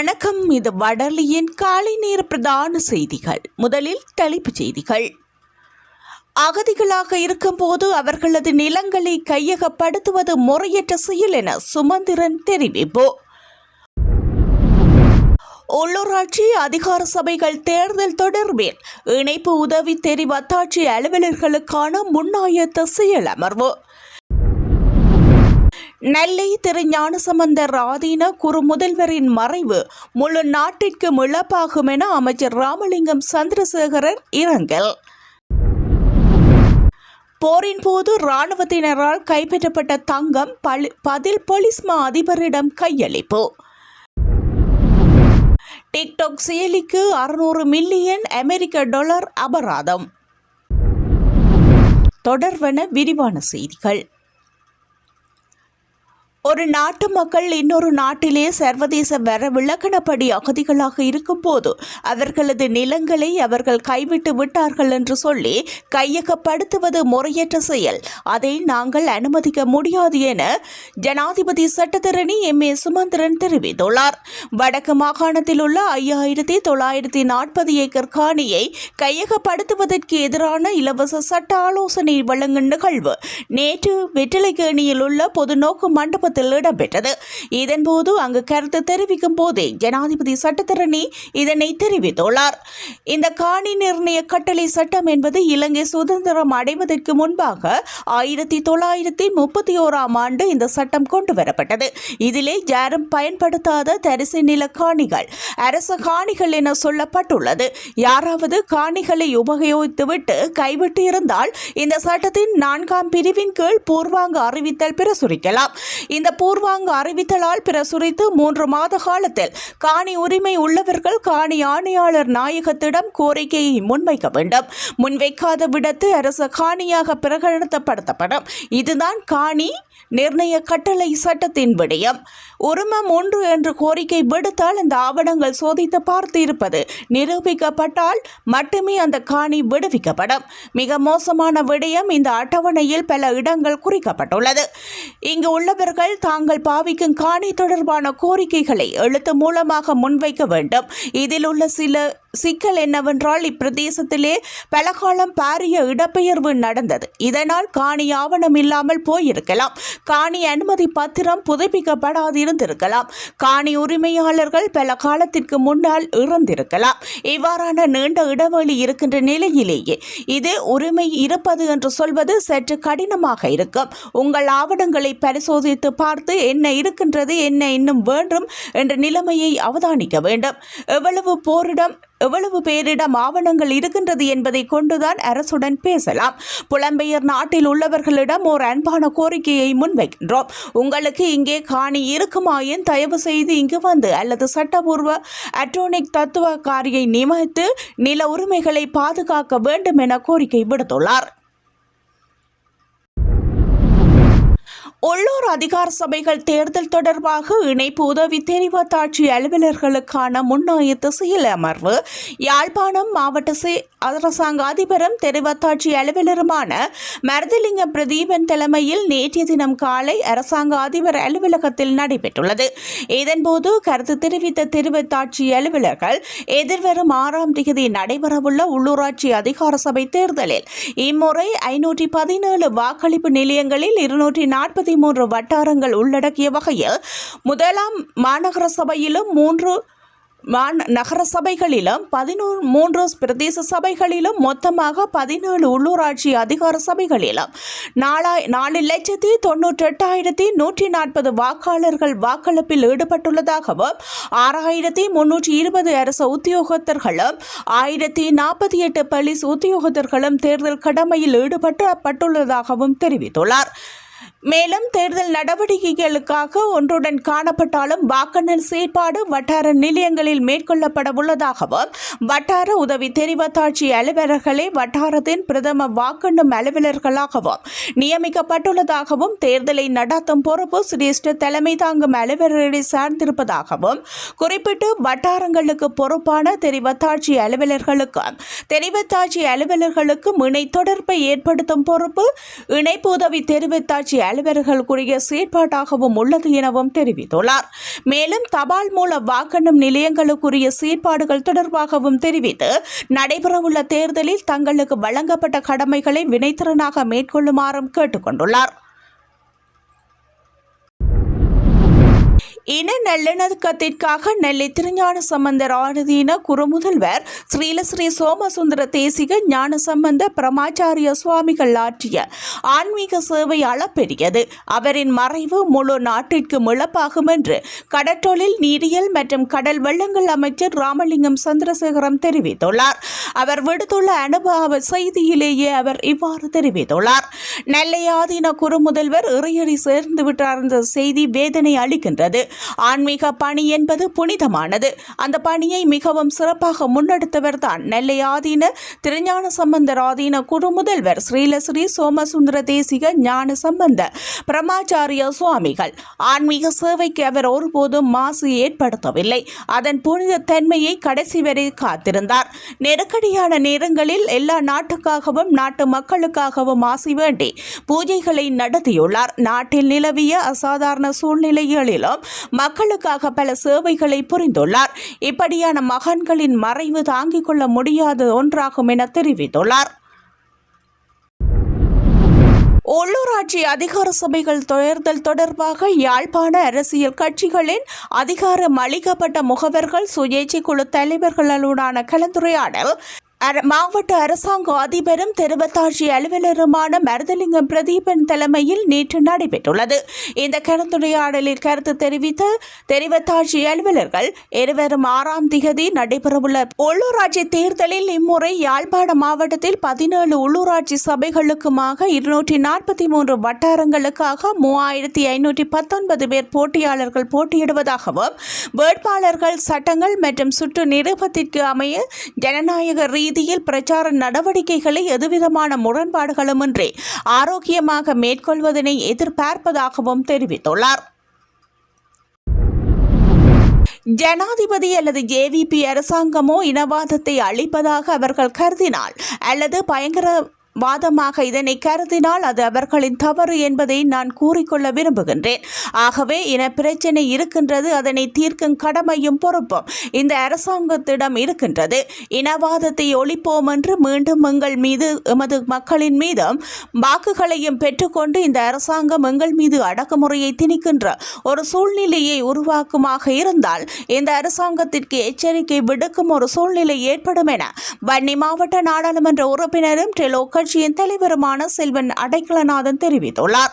வணக்கம். இது வடலியின் காலை நேர பிரதான செய்திகள். முதலில் தலைப்புச் செய்திகள். அகதிகளாக இருக்கும்போது அவர்களது நிலங்களை கையகப்படுத்துவது முறையற்ற செயல் என சுமந்திரன் தெரிவிப்பு. உள்ளூராட்சி அதிகார சபைகள் தேர்தல் தொடர்பில் இணைப்பு உதவி தெரிவத்தாட்சி அலுவலர்களுக்கான முன்னாயத்த செயல் அமர்வு நெல்லை திரு ஞானசம்பந்தர் ஆதீன குறு முதல்வரின் மறைவு முழு நாட்டிற்கு இழப்பாகும் என அமைச்சர் ராமலிங்கம் சந்திரசேகரர் இரங்கல். போரின் போது இராணுவத்தினரால் கைப்பற்றப்பட்ட தங்கம் பளி- பதில் பொலிஸ்மா அதிபரிடம் கையளிப்பு. டிக்டாக் செயலிக்கு அறுநூறு மில்லியன் அமெரிக்க டாலர் அபராதம். தொடர்வன விரிவான செய்திகள். ஒரு நாட்டு மக்கள் இன்னொரு நாட்டிலே சர்வதேச வர விளக்கணப்படி அகதிகளாக இருக்கும்போது அவர்களது நிலங்களை அவர்கள் கைவிட்டு விட்டார்கள் என்று சொல்லி கையகப்படுத்துவது முறையற்ற செயல். அதை நாங்கள் அனுமதிக்க முடியாது என ஜனாதிபதி சட்டத்தரணி எம் ஏ சுமந்திரன் தெரிவித்துள்ளார். வடக்கு மாகாணத்தில் உள்ள ஐயாயிரத்தி தொள்ளாயிரத்தி நாற்பது ஏக்கர் காணியை கையகப்படுத்துவதற்கு எதிரான இலவச சட்ட ஆலோசனை வழங்கும் நிகழ்வு நேற்று வெற்றிலைக்கேணியில் உள்ள பொதுநோக்கு மண்டபத்தில் இடம்பெற்றது இதன்போது அங்கு கருத்து தெரிவிக்கும் போதே ஜனாதிபதி சட்டத்தரணி இதனை தெரிவித்துள்ளார். இந்த காணி நிர்ணய கட்டளை சட்டம் என்பது இலங்கை சுதந்திரம் அடைவதற்கு முன்பாக ஆயிரத்தி தொள்ளாயிரத்தி முப்பத்தி ஓராம் ஆண்டு இந்த சட்டம் கொண்டு வரப்பட்டது இதிலே யாரும் பயன்படுத்தாத தரிசு நில காணிகள் அரச காணிகள் என சொல்லப்பட்டுள்ளது. யாராவது காணிகளை உபயோகித்துவிட்டு கைவிட்டு இருந்தால் இந்த சட்டத்தின் நான்காம் பிரிவின் கீழ் பூர்வாங்க அறிவித்தல் பிரசுரிக்கலாம். இந்த பூர்வாங்க அறிவித்தலால் பிரசுரித்து மூன்று மாத காலத்தில் காணி உரிமை உள்ளவர்கள் காணி ஆணையாளர் நாயகத்திடம் கோரிக்கையை முன்வைக்க வேண்டும். முன்வைக்காத விடத்து அரசு காணியாக பிரகடனப்படுத்தப்படும். இதுதான் காணி நிர்ணய கட்டளை சட்டத்தின் விடயம். உரிமம் ஒன்று என்று கோரிக்கை விடுத்தால் இந்த ஆவணங்கள் சோதித்து பார்த்து இருப்பது நிரூபிக்கப்பட்டால் மட்டுமே அந்த காணி விடுவிக்கப்படும். மிக மோசமான விடயம் இந்த அட்டவணையில் பல இடங்கள் குறிக்கப்பட்டுள்ளது. இங்கு உள்ளவர்கள் தாங்கள் பாவிக்கும் காணி தொடர்பான கோரிக்கைகளை எழுத்து மூலமாக முன்வைக்க வேண்டும். இதில் உள்ள சில சிக்கல் என்னவென்றால் இப்பிரதேசத்திலே பல காலம் பாரிய இடப்பெயர்வு நடந்தது. இதனால் காணி ஆவணம் இல்லாமல் போயிருக்கலாம். காணி அனுமதி பத்திரம் புதுப்பிக்கப்படாதிருந்திருக்கலாம். காணி உரிமையாளர்கள் பல காலத்திற்கு முன்னால் இறந்திருக்கலாம். இவ்வாறான நீண்ட இடைவெளி இருக்கின்ற நிலையிலேயே இது உரிமை இருப்பது என்று சொல்வது சற்று கடினமாக இருக்கும். உங்கள் ஆவணங்களை பரிசோதித்து பார்த்து என்ன இருக்கின்றது என்ன இன்னும் வேண்டும் என்ற நிலைமையை அவதானிக்க வேண்டும். எவ்வளவு போரிடம் எவ்வளவு பேரிடம் ஆவணங்கள் இருக்கின்றது என்பதை கொண்டுதான் அரசுடன் பேசலாம். புலம்பெயர் நாட்டில் உள்ளவர்களிடம் ஒரு அன்பான கோரிக்கையை முன்வைக்கின்றோம். உங்களுக்கு இங்கே காணி இருக்குமாயின் தயவு செய்து இங்கு வந்து அல்லது சட்டபூர்வ அட்டோனிக் தத்துவக்காரியை நியமித்து நில உரிமைகளை பாதுகாக்க வேண்டும் என கோரிக்கை விடுத்துள்ளார். உள்ளூர் அதிகார சபைகள் தேர்தல் தொடர்பாக இணைப்பு உதவி தெரிவத்தாட்சி அலுவலர்களுக்கான முன்னாய திசையில் அமர்வு யாழ்ப்பாணம் மாவட்ட சே அரசாங்க அதிபரும் தெரிவத்தாட்சி அலுவலருமான மருதலிங்க பிரதீபன் தலைமையில் நேற்றைய தினம் காலை அரசாங்க அதிபர் அலுவலகத்தில் நடைபெற்றுள்ளது. இதன்போது கருத்து தெரிவித்த தெரிவத்தாட்சி அலுவலர்கள் எதிர்வரும் ஆறாம் தேதி நடைபெறவுள்ள உள்ளூராட்சி அதிகார சபை தேர்தலில் இம்முறை ஐநூற்றி பதினேழு வாக்களிப்பு நிலையங்களில் இருநூற்றி நாற்பத்தி மூன்று வட்டாரங்கள் உள்ளடக்கிய வகையில் முதலாம் மாநகர சபையிலும் மூன்று மாந- நகர சபைகளிலும் பதினோரு மூன்று பிரதேச சபைகளிலும் மொத்தமாக பதினேழு உள்ளூராட்சி அதிகார சபைகளிலும் நாலா நாலு லட்சத்தி தொண்ணூற்றெட்டாயிரத்தி நூற்றி நாற்பது வாக்காளர்கள் வாக்களிப்பில் ஈடுபட்டுள்ளதாகவும் ஆறாயிரத்தி முன்னூற்றி இருபது அரசு உத்தியோகத்தர்களும் ஆயிரத்தி நாற்பத்தி எட்டு போலீஸ் உத்தியோகத்தர்களும் தேர்தல் கடமையில் ஈடுபட்டுள்ளதாகவும் தெரிவித்துள்ளார். மேலும் தேர்தல் நடவடிக்கைகளுக்காக ஒன்றுடன் காணப்பட்டாலும் வாக்காளர் செயற்பாடு வட்டார நிலையங்களில் மேற்கொள்ளப்பட உள்ளதாகவும் வட்டார உதவி தெரிவத்தாட்சி அலுவலர்களே வட்டாரத்தின் பிரதம வாக்கெண்ணும் அலுவலர்களாகவும் நியமிக்கப்பட்டுள்ளதாகவும் தேர்தலை நடத்தும் பொறுப்பு சிரேஷ்ட தலைமை தாங்கும் அலுவலரை சார்ந்திருப்பதாகவும் குறிப்பிட்டு வட்டாரங்களுக்கு பொறுப்பான தெரிவத்தாட்சி அலுவலர்களுக்கும் தெரிவத்தாட்சி அலுவலர்களுக்கும் இணை தொடர்பை ஏற்படுத்தும் பொறுப்பு இணைப்பு உதவி தெரிவத்தாட்சி தலைவர்களுக்குரிய அலுவலர்களுக்குரிய உள்ளது எனவும் தெரிவித்துள்ளார். மேலும் தபால் மூல வாக்கெண்ணும் நிலையங்களுக்குரிய செயற்பாடுகள் தொடர்பாகவும் தெரிவித்து நடைபெறவுள்ள தேர்தலில் தங்களுக்கு வழங்கப்பட்ட கடமைகளை வினைத்திறனாக மேற்கொள்ளுமாறும் கேட்டுக்கொண்டுள்ளார். இன நல்லிணக்கத்திற்காக நெல்லை திருஞான சம்பந்தர் ஆனதின குருமுதல்வர் ஸ்ரீலஸ்ரீ சோமசுந்தர தேசிக ஞான சம்பந்த பிரமாச்சாரிய சுவாமிகள் ஆற்றிய ஆன்மீக சேவை அளப்பெரியது. அவரின் மறைவு முழு நாட்டிற்கு இழப்பாகும் என்று கடற்றொழில் நீரியல் மற்றும் கடல் வெள்ளங்கள் அமைச்சர் ராமலிங்கம் சந்திரசேகரம் தெரிவித்துள்ளார். அவர் விடுத்துள்ள அனுபவ செய்தியிலேயே அவர் இவ்வாறு தெரிவித்துள்ளார். நெல்லை ஆதீன குருமுதல்வர் இறையடி சேர்ந்து விட்டார் என்ற செய்தி வேதனை அளிக்கின்றது. ஆன்மீக பணி என்பது புனிதமானது. அந்த பணியை மிகவும் சிறப்பாக முன்னெடுத்தவர் தான் நெல்லை ஆதீன திருஞான சம்பந்தர் ஆதீன குறுமுதல்வர் ஸ்ரீலஸ்ரீ சோமசுந்தர தேசிக ஞான சம்பந்த பிரமாச்சாரிய சுவாமிகள். ஆன்மீக சேவைக்கு அவர் ஒருபோதும் மாசு ஏற்படுத்தவில்லை. அதன் புனித தன்மையை கடைசி வரை காத்திருந்தார். நெருக்கடியான நேரங்களில் எல்லா நாட்டுக்காகவும் நாட்டு மக்களுக்காகவும் ஆசி வேண்டி பூஜைகளை நடத்தியுள்ளார். நாட்டில் நிலவிய அசாதாரண சூழ்நிலைகளிலும் மக்களுக்காக பல சேவைகளை புரிந்துள்ளார். இப்படியான மகன்களின் மறைவு தாங்கிக் கொள்ள முடியாத ஒன்றாகும் என தெரிவித்துள்ளார். உள்ளூராட்சி அதிகார சபைகள் தேர்தல் தொடர்பாக யாழ்ப்பாண அரசியல் கட்சிகளின் அதிகாரம் அளிக்கப்பட்ட முகவர்கள் சுயேட்சை குழு தலைவர்களுடனான கலந்துரையாடல் மாவட்ட அரசாங்க அதிபரும் திருவத்தாட்சி அலுவலருமான மருதலிங்கம் பிரதீபன் தலைமையில் நேற்று நடைபெற்றுள்ளது. இந்த கலந்துரையாடலில் கருத்து தெரிவித்த தெரிவத்தாட்சி அலுவலர்கள் இருவரும் ஆறாம் திகதி நடைபெறவுள்ள உள்ளூராட்சி தேர்தலில் இம்முறை யாழ்ப்பாண மாவட்டத்தில் பதினேழு உள்ளூராட்சி சபைகளுக்குமாக இருநூற்றி நாற்பத்தி மூன்று வட்டாரங்களுக்காக மூவாயிரத்தி ஐநூற்றி பத்தொன்பது பேர் போட்டியாளர்கள் போட்டியிடுவதாகவும் வேட்பாளர்கள் சட்டங்கள் மற்றும் சுற்று நிருபத்திற்கு அமைய ஜனநாயக ரீ ரீதியில் பிரச்சார நடவடிக்கைகளை எதுவிதமான முரண்பாடுகளுமின்றி ஆரோக்கியமாக மேற்கொள்வதனை எதிர்பார்ப்பதாகவும் தெரிவித்துள்ளார். ஜனாதிபதி அல்லது ஜேவிபி அரசாங்கமோ இனவாதத்தை அழிப்பதாக அவர்கள் கருதினால் அல்லது பயங்கர வாதமாக இதனை கருதினால் அது அவர்களின் தவறு என்பதை நான் கூறிக்கொள்ள விரும்புகின்றேன். ஆகவே இன பிரச்சனை இருக்கின்றது அதனை தீர்க்கும் கடமையும் பொறுப்பும் இந்த அரசாங்கத்திடம் இருக்கின்றது. இனவாதத்தை ஒழிப்போம் என்று மீண்டும் எங்கள் மீது எமது மக்களின் மீதும் வாக்குகளையும் பெற்றுக்கொண்டு இந்த அரசாங்கம் எங்கள் மீது அடக்குமுறையை திணிக்கின்ற ஒரு சூழ்நிலையை உருவாக்குமாக இருந்தால் இந்த அரசாங்கத்திற்கு எச்சரிக்கை விடுக்கும் ஒரு சூழ்நிலை ஏற்படும் என வன்னி மாவட்ட நாடாளுமன்ற உறுப்பினரும் டெலோ கட்சியின் தலைவருமான செல்வன் அடைக்கலநாதன் தெரிவித்துள்ளார்.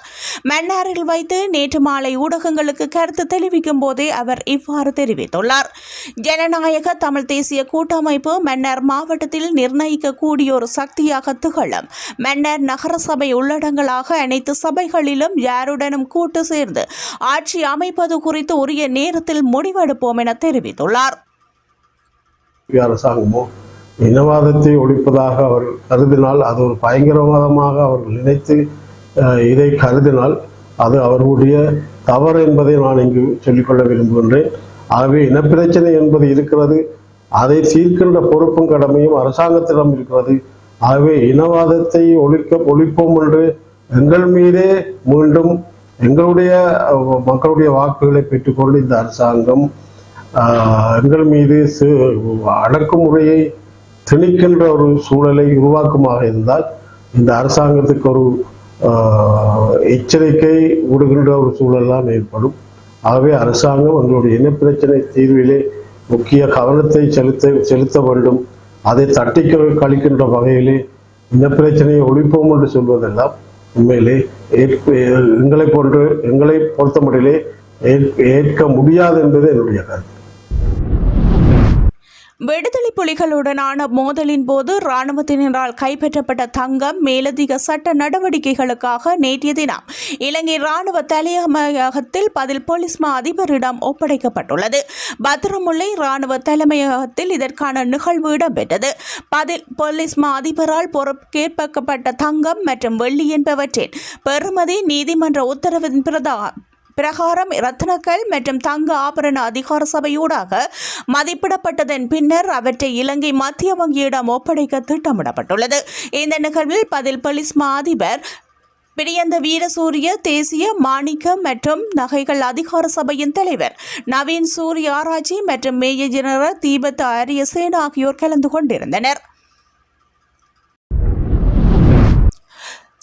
மன்னாரில் வைத்து நேற்று மாலை ஊடகங்களுக்கு கருத்து தெரிவிக்கும் போதே அவர் இவ்வாறு தெரிவித்துள்ளார். ஜனநாயக தமிழ் தேசிய கூட்டமைப்பு மன்னர் மாவட்டத்தில் நிர்ணயிக்கக்கூடிய ஒரு சக்தியாக திகழும். மன்னர் நகரசபை உள்ளடங்களாக அனைத்து சபைகளிலும் யாருடனும் கூட்டு சேர்ந்து ஆட்சி அமைப்பது குறித்து உரிய நேரத்தில் முடிவெடுப்போம் என தெரிவித்துள்ளார். அரசாங்கமோ இனவாதத்தை ஒழிப்பதாக அவர் கருதினால் அது ஒரு பயங்கரவாதமாக அவர்கள் நினைத்து இதை கருதினால் அது அவர்களுடைய தவறு என்பதை நான் இங்கு சொல்லிக்கொள்ள விரும்புகின்றேன். ஆகவே இனப்பிரச்சனை என்பது இருக்கிறது அதை தீர்க்கின்ற பொறுப்பும் கடமையும் அரசாங்கத்திடம் இருக்கிறது. ஆகவே இனவாதத்தை ஒழிக்க ஒழிப்போம் என்று எங்கள் மீதே மீண்டும் எங்களுடைய மக்களுடைய வாக்குகளை பெற்றுக்கொண்டு இந்த அரசாங்கம் எங்கள் மீது சு- அடக்குமுறையை திணிக்கின்ற ஒரு சூழலை உருவாக்குமாக இருந்தால் இந்த அரசாங்கத்துக்கு ஒரு எச்சரிக்கை விடுகின்ற ஒரு சூழல்லாம் ஏற்படும். ஆகவே அரசாங்கம் எங்களுடைய இனப்பிரச்சனை தீர்விலே முக்கிய கவனத்தை செலுத்த செலுத்த வேண்டும். அதை தட்டி கழிக்கின்ற வகையிலே இனப்பிரச்சனையை ஒழிப்போம் என்று சொல்வதெல்லாம் உண்மையிலே ஏற்ப- எங்களை போன்று எங்களை பொறுத்தமட்டிலே ஏற்க முடியாது என்பது என்னுடைய கருத்து. விடுதலை புலிகளுடனான மோதலின் போது இராணுவத்தினரால் கைப்பற்றப்பட்ட தங்கம் மேலதிக சட்ட நடவடிக்கைகளுக்காக நேற்றைய தினம் இலங்கை இராணுவ தலைமையகத்தில் பதில் போலீஸ் மா அதிபரிடம் ஒப்படைக்கப்பட்டுள்ளது. பத்திரமுல்லை இராணுவ தலைமையகத்தில் இதற்கான நிகழ்வு இடம்பெற்றது. பதில் போலீஸ் மா அதிபரால் பொறுப்பேற்கப்பட்ட தங்கம் மற்றும் வெள்ளி என்பவற்றின் பெறுமதி நீதிமன்ற உத்தரவின் பிரதா பிரகாரம் ரத்னக்கல் மற்றும் தங்க ஆபரண அதிகார சபையூடாக மதிப்பிடப்பட்டதன் பின்னர் அவற்றை இலங்கை மத்திய வங்கியிடம் ஒப்படைக்க திட்டமிடப்பட்டுள்ளது. இந்த நிகழ்வில் பதில் போலீஸ் அதிபர் பிரியந்த வீரசூரிய தேசிய மாணிக்கம் மற்றும் நகைகள் அதிகார சபையின் தலைவர் நவீன் சூரிய ஆராய்ச்சி மற்றும் மேய ஜெனரல் தீபத் ஆரியசேன ஆகியோர் கலந்து கொண்டிருந்தனர்.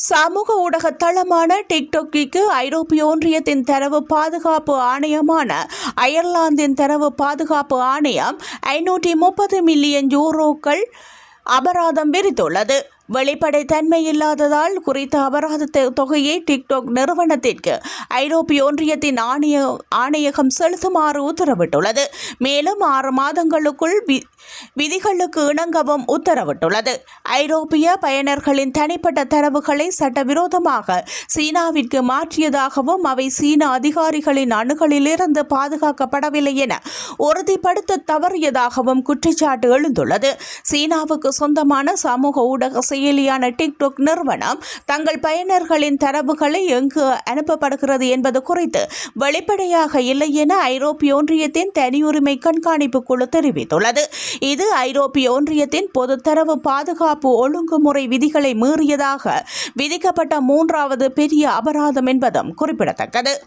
சமூக ஊடக தளமான டிக்டோக்கிற்கு ஐரோப்பிய ஒன்றியத்தின் தரவு பாதுகாப்பு ஆணையமான அயர்லாந்தின் தரவு பாதுகாப்பு ஆணையம் ஐநூற்றி முப்பது மில்லியன் யூரோக்கள் அபராதம் விரித்துள்ளது வெளிப்படைத்தன்மை இல்லாததால் குறித்த அபராத தொ- தொகையை டிக்டாக் நிறுவனத்திற்கு ஐரோப்பிய ஒன்றியத்தின் ஆணைய ஆணையகம் செலுத்துமாறு உத்தரவிட்டுள்ளது. மேலும் ஆறு மாதங்களுக்குள் வி- விதிகளுக்கு இணங்கவும் உத்தரவிட்டுள்ளது. ஐரோப்பிய பயனர்களின் தனிப்பட்ட தரவுகளை சட்டவிரோதமாக சீனாவிற்கு மாற்றியதாகவும் அவை சீன அதிகாரிகளின் அணுகளிலிருந்து பாதுகாக்கப்படவில்லை என உறுதிப்படுத்த தவறியதாகவும் குற்றச்சாட்டு எழுந்துள்ளது. சீனாவுக்கு சொந்தமான சமூக ஊடக செயலியான டிக்டாக் நிறுவனம் தங்கள் பயனர்களின் தரவுகளை எங்கு அனுப்பப்படுகிறது என்பது குறித்து வெளிப்படையாக இல்லை என ஐரோப்பிய ஒன்றியத்தின் தனியுரிமை கண்காணிப்பு குழு தெரிவித்துள்ளது. இது ஐரோப்பிய ஒன்றியத்தின் பொது தரவு பாதுகாப்பு ஒழுங்குமுறை விதிகளை மீறியதாக விதிக்கப்பட்ட மூன்றாவது பெரிய அபராதம் என்பதும் குறிப்பிடத்தக்கது.